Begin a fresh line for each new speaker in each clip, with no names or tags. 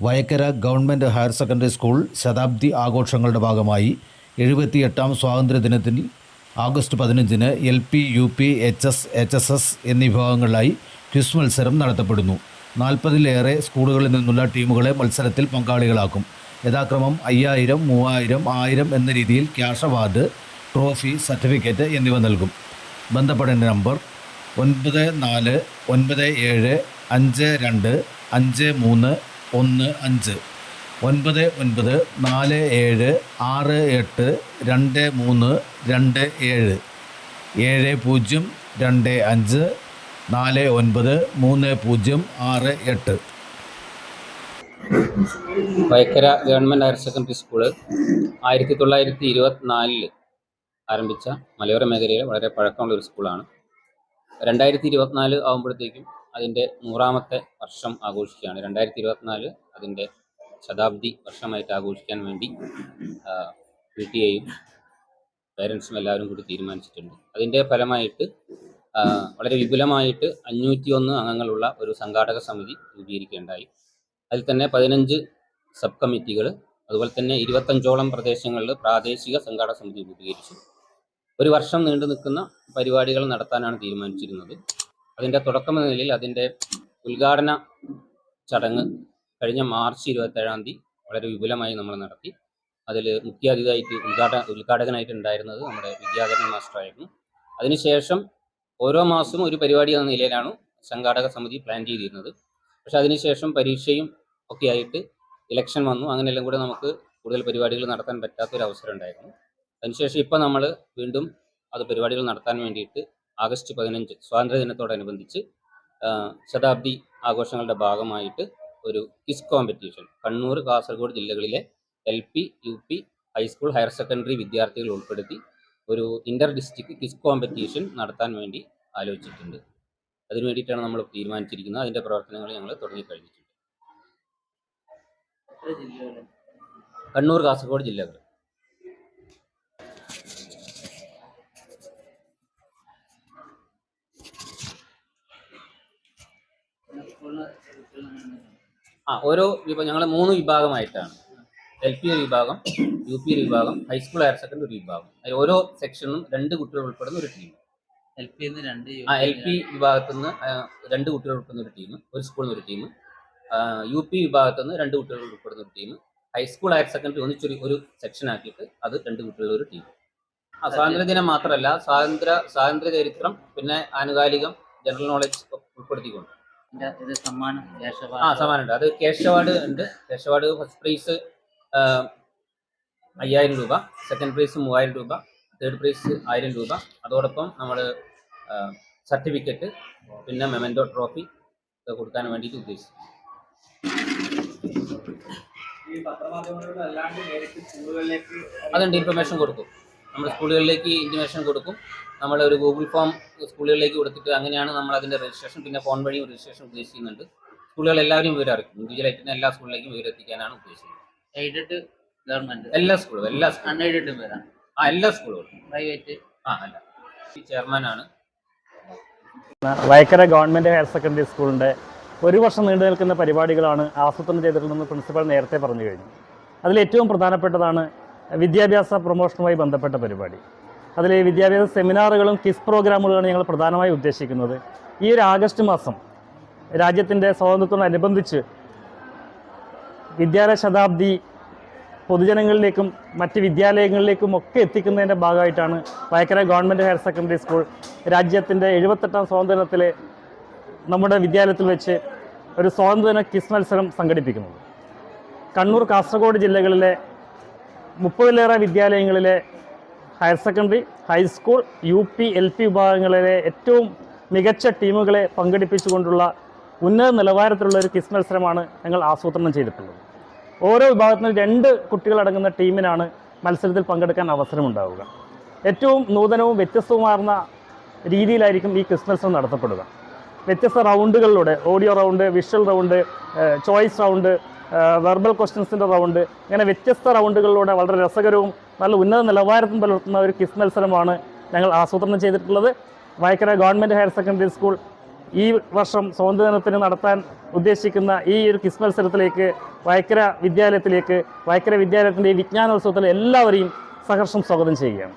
Vayakkara government higher secondary school ശതാബ്ദി ആഘോഷങ്ങളുടെ ഭാഗമായി എഴുപത്തിയെട്ടാം സ്വാതന്ത്ര്യദിനത്തിൽ ആഗസ്റ്റ് പതിനഞ്ചിന് L P U P H S H S S എന്നീ വിഭാഗങ്ങളിലായി ക്വിസ് മത്സരം നടത്തപ്പെടുന്നു. നാൽപ്പതിലേറെ സ്കൂളുകളിൽ നിന്നുള്ള ടീമുകളെ മത്സരത്തിൽ പങ്കാളികളാക്കും. യഥാക്രമം അയ്യായിരം മൂവായിരം ആയിരം എന്ന രീതിയിൽ ക്യാഷ് അവാർഡ് ട്രോഫി സർട്ടിഫിക്കറ്റ് എന്നിവ നൽകും. ബന്ധപ്പെടേണ്ട നമ്പർ ഒൻപത് നാല് ഒൻപത് ഏഴ് അഞ്ച് രണ്ട് അഞ്ച് മൂന്ന് ഒന്ന് അഞ്ച്. ഒൻപത് ഒൻപത് നാല് ഏഴ് ആറ് എട്ട് രണ്ട് മൂന്ന് രണ്ട് ഏഴ്. ഏഴ് പൂജ്യം രണ്ട് അഞ്ച് നാല് ഒൻപത് മൂന്ന് പൂജ്യം ആറ് എട്ട്.
Vaikkara government higher secondary school ആയിരത്തി തൊള്ളായിരത്തി ഇരുപത്തിനാലിൽ ആരംഭിച്ച മലയോര മേഖലയിലെ വളരെ പഴക്കമുള്ള ഒരു സ്കൂളാണ്. രണ്ടായിരത്തി ഇരുപത്തിനാല് ആകുമ്പോഴത്തേക്കും അതിന്റെ നൂറാമത്തെ വർഷം ആഘോഷിക്കുകയാണ്. രണ്ടായിരത്തി ഇരുപത്തിനാല് അതിന്റെ ശതാബ്ദി വർഷമായിട്ട് ആഘോഷിക്കാൻ വേണ്ടി പി ടി എയും പേരൻസും എല്ലാവരും കൂടി തീരുമാനിച്ചിട്ടുണ്ട്. അതിന്റെ ഫലമായിട്ട് വളരെ വിപുലമായിട്ട് അഞ്ഞൂറ്റി ഒന്ന് അംഗങ്ങളുള്ള ഒരു സംഘാടക സമിതി രൂപീകരിക്കേണ്ടായി അതിൽ തന്നെ പതിനഞ്ച് സബ് കമ്മിറ്റികൾ അതുപോലെ തന്നെ ഇരുപത്തഞ്ചോളം പ്രദേശങ്ങളിൽ പ്രാദേശിക സംഘാടക സമിതി രൂപീകരിച്ചു. ഒരു വർഷം നീണ്ടു നിൽക്കുന്ന പരിപാടികൾ നടത്താനാണ് തീരുമാനിച്ചിരുന്നത്. അതിന്റെ തുടക്കം എന്ന നിലയിൽ അതിന്റെ ഉദ്ഘാടന ചടങ്ങ് കഴിഞ്ഞ മാർച്ച് ഇരുപത്തേഴാം തീയതി വളരെ വിപുലമായി നമ്മൾ നടത്തി. അതിൽ മുഖ്യാതിഥിയായിട്ട് ഉദ്ഘാടന ഉദ്ഘാടകനായിട്ട് ഉണ്ടായിരുന്നത് നമ്മുടെ വിദ്യാധരൻ മാസ്റ്ററായിരുന്നു. അതിനുശേഷം ഓരോ മാസവും ഒരു പരിപാടി എന്ന നിലയിലാണ് സംഘാടക സമിതി പ്ലാൻ ചെയ്തിരുന്നത്. പക്ഷെ അതിനുശേഷം പരീക്ഷയും ഒക്കെ ആയിട്ട് ഇലക്ഷൻ വന്നു. അങ്ങനെയെല്ലാം കൂടെ നമുക്ക് കൂടുതൽ പരിപാടികൾ നടത്താൻ പറ്റാത്തൊരു അവസരം ഉണ്ടായിരുന്നു. അതിനുശേഷം ഇപ്പം നമ്മൾ വീണ്ടും അത് പരിപാടികൾ നടത്താൻ വേണ്ടിയിട്ട് ആഗസ്റ്റ് പതിനഞ്ച് സ്വാതന്ത്ര്യദിനത്തോടനുബന്ധിച്ച് ശതാബ്ദി ആഘോഷങ്ങളുടെ ഭാഗമായിട്ട് ഒരു ക്വിസ് കോമ്പറ്റീഷൻ. കണ്ണൂർ കാസർഗോഡ് ജില്ലകളിലെ L P U P high school higher secondary വിദ്യാർത്ഥികൾ ഉൾപ്പെടുത്തി ഒരു ഇന്റർ ഡിസ്ട്രിക്ട് ക്വിസ് കോമ്പറ്റീഷൻ നടത്താൻ വേണ്ടി ആലോചിച്ചിട്ടുണ്ട്. അതിനു വേണ്ടിയിട്ടാണ് നമ്മൾ തീരുമാനിച്ചിരിക്കുന്നത്. അതിന്റെ പ്രവർത്തനങ്ങൾ ഞങ്ങൾ തുടങ്ങിക്കഴിഞ്ഞിട്ടുണ്ട് കണ്ണൂർ കാസർഗോഡ് ജില്ലകൾ. ആ ഓരോ വിഭാഗം ഞങ്ങൾ മൂന്ന് വിഭാഗമായിട്ടാണ്. എൽ പി ഒരു വിഭാഗം യു പി ഒരു വിഭാഗം ഹൈസ്കൂൾ ഹയർ സെക്കൻഡറി ഒരു വിഭാഗം. അതിൽ ഓരോ സെക്ഷനും രണ്ട് കുട്ടികൾ ഉൾപ്പെടുന്ന ഒരു ടീം.
എൽ പി രണ്ട്
ആ എൽ പി വിഭാഗത്തു നിന്ന് രണ്ട് കുട്ടികൾ ഉൾപ്പെടുന്ന ഒരു ടീം ഒരു സ്കൂളിൽ നിന്ന് ഒരു ടീം യു പി വിഭാഗത്തു നിന്ന് രണ്ട് കുട്ടികൾ ഉൾപ്പെടുന്ന ഒരു team high school higher secondary ഒന്നിച്ചൊരു ഒരു സെക്ഷൻ ആക്കിയിട്ട് അത് രണ്ട് കുട്ടികളുടെ ഒരു ടീം. ആ സ്വാതന്ത്ര്യദിനം മാത്രമല്ല സ്വാതന്ത്ര്യ സ്വാതന്ത്ര്യ ചരിത്രം പിന്നെ ആനുകാലികം ജനറൽ നോളജ് ഉൾപ്പെടുത്തിക്കൊണ്ട്. ആ സമ്മാനമുണ്ട്. അത് ക്യാഷ് അവാർഡ് ഉണ്ട്. ക്യാഷ് അവാർഡ് ഫസ്റ്റ് പ്രൈസ് അയ്യായിരം രൂപ. സെക്കൻഡ് പ്രൈസ് മൂവായിരം രൂപ. തേർഡ് പ്രൈസ് ആയിരം രൂപ. അതോടൊപ്പം നമ്മൾ സർട്ടിഫിക്കറ്റ് പിന്നെ മെമന്റോ ട്രോഫി ഒക്കെ കൊടുക്കാൻ വേണ്ടിയിട്ട് ഉദ്ദേശിച്ചു. അതുണ്ട്. ഇൻഫർമേഷൻ കൊടുക്കും. നമ്മൾ സ്കൂളുകളിലേക്ക് ഇൻഫർമേഷൻ കൊടുക്കും. നമ്മൾ ഒരു ഗൂഗിൾ ഫോം സ്കൂളുകളിലേക്ക് കൊടുത്തിട്ട് അങ്ങനെയാണ് നമ്മൾ അതിന്റെ രജിസ്ട്രേഷൻ പിന്നെ ഫോൺ വഴിയും രജിസ്ട്രേഷൻ ഉദ്ദേശിക്കുന്നുണ്ട്. സ്കൂളുകൾ എല്ലാവരും വിവരം അറിയിക്കും ഇൻഡിവിജ്വലായിട്ട് തന്നെ എല്ലാ സ്കൂളിലേക്കും വിവരം എത്തിക്കാനാണ് ഉദ്ദേശിക്കുന്നത്.
എയ്ഡഡ് ഗവൺമെന്റ്
എല്ലാ സ്കൂളും എല്ലാ
അൺഎയ്ഡഡ്
ആ എല്ലാ സ്കൂളുകളും
പ്രൈവറ്റ്
ആ അല്ല. ഈ ചെയർമാനാണ്
വയക്കര ഗവൺമെന്റ് ഹയർ സെക്കൻഡറി സ്കൂളിന്റെ ഒരു വർഷം നീണ്ടു നിൽക്കുന്ന പരിപാടികളാണ് ആസൂത്രണം ചെയ്തിട്ടുള്ളതെന്ന് പ്രിൻസിപ്പൽ നേരത്തെ പറഞ്ഞു കഴിഞ്ഞു. അതിൽ ഏറ്റവും പ്രധാനപ്പെട്ടതാണ് വിദ്യാഭ്യാസ പ്രൊമോഷനുമായി ബന്ധപ്പെട്ട പരിപാടി. അതിൽ വിദ്യാഭ്യാസ സെമിനാറുകളും കിസ് പ്രോഗ്രാമുകളാണ് ഞങ്ങൾ പ്രധാനമായി ഉദ്ദേശിക്കുന്നത്. ഈ ഒരു ആഗസ്റ്റ് മാസം രാജ്യത്തിന്റെ സ്വാതന്ത്ര്യത്തോടനുബന്ധിച്ച് വിദ്യാലയ ശതാബ്ദി പൊതുജനങ്ങളിലേക്കും മറ്റ് വിദ്യാലയങ്ങളിലേക്കും ഒക്കെ എത്തിക്കുന്നതിന്റെ ഭാഗമായിട്ടാണ് Vayakkara government higher secondary school രാജ്യത്തിന്റെ എഴുപത്തെട്ടാം സ്വാതന്ത്ര്യത്തിൽ നമ്മുടെ വിദ്യാലയത്തിൽ വെച്ച് ഒരു സ്വാതന്ത്ര്യദിന കിസ് മത്സരം സംഘടിപ്പിക്കുന്നത്. കണ്ണൂർ കാസർഗോഡ് ജില്ലകളിലെ മുപ്പതിലേറെ വിദ്യാലയങ്ങളിലെ higher secondary high school U P L P വിഭാഗങ്ങളിലെ ഏറ്റവും മികച്ച ടീമുകളെ പങ്കെടുപ്പിച്ചുകൊണ്ടുള്ള ഉന്നത നിലവാരത്തിലുള്ള ഒരു ക്വിസ് മത്സരമാണ് ഞങ്ങൾ ആസൂത്രണം ചെയ്തിട്ടുള്ളത്. ഓരോ വിഭാഗത്തിനും രണ്ട് കുട്ടികളടങ്ങുന്ന ടീമിനാണ് മത്സരത്തിൽ പങ്കെടുക്കാൻ അവസരമുണ്ടാവുക. ഏറ്റവും നൂതനവും വ്യത്യസ്തവുമാർന്ന രീതിയിലായിരിക്കും ഈ ക്വിസ് മത്സരം നടത്തപ്പെടുക. വ്യത്യസ്ത റൗണ്ടുകളിലൂടെ audio round visual round choice round verbal ക്വസ്റ്റ്യൻസിന്റെ round ഇങ്ങനെ വ്യത്യസ്ത റൗണ്ടുകളിലൂടെ വളരെ രസകരവും നല്ല ഉന്നത നിലവാരത്തിൽ പുലർത്തുന്ന ഒരു ക്വിസ് മത്സരമാണ് ഞങ്ങൾ ആസൂത്രണം ചെയ്തിട്ടുള്ളത്. Vayakkara government higher secondary school ഈ വർഷം സ്വാതന്ത്ര്യദിനത്തിന് നടത്താൻ ഉദ്ദേശിക്കുന്ന ഈ ഒരു ക്വിസ് മത്സരത്തിലേക്ക് വയക്കര വിദ്യാലയത്തിലേക്ക് വയക്കര വിദ്യാലയത്തിന്റെ ഈ വിജ്ഞാനോത്സവത്തിൽ എല്ലാവരെയും സഹർഷം സ്വാഗതം ചെയ്യുകയാണ്.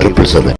triple seven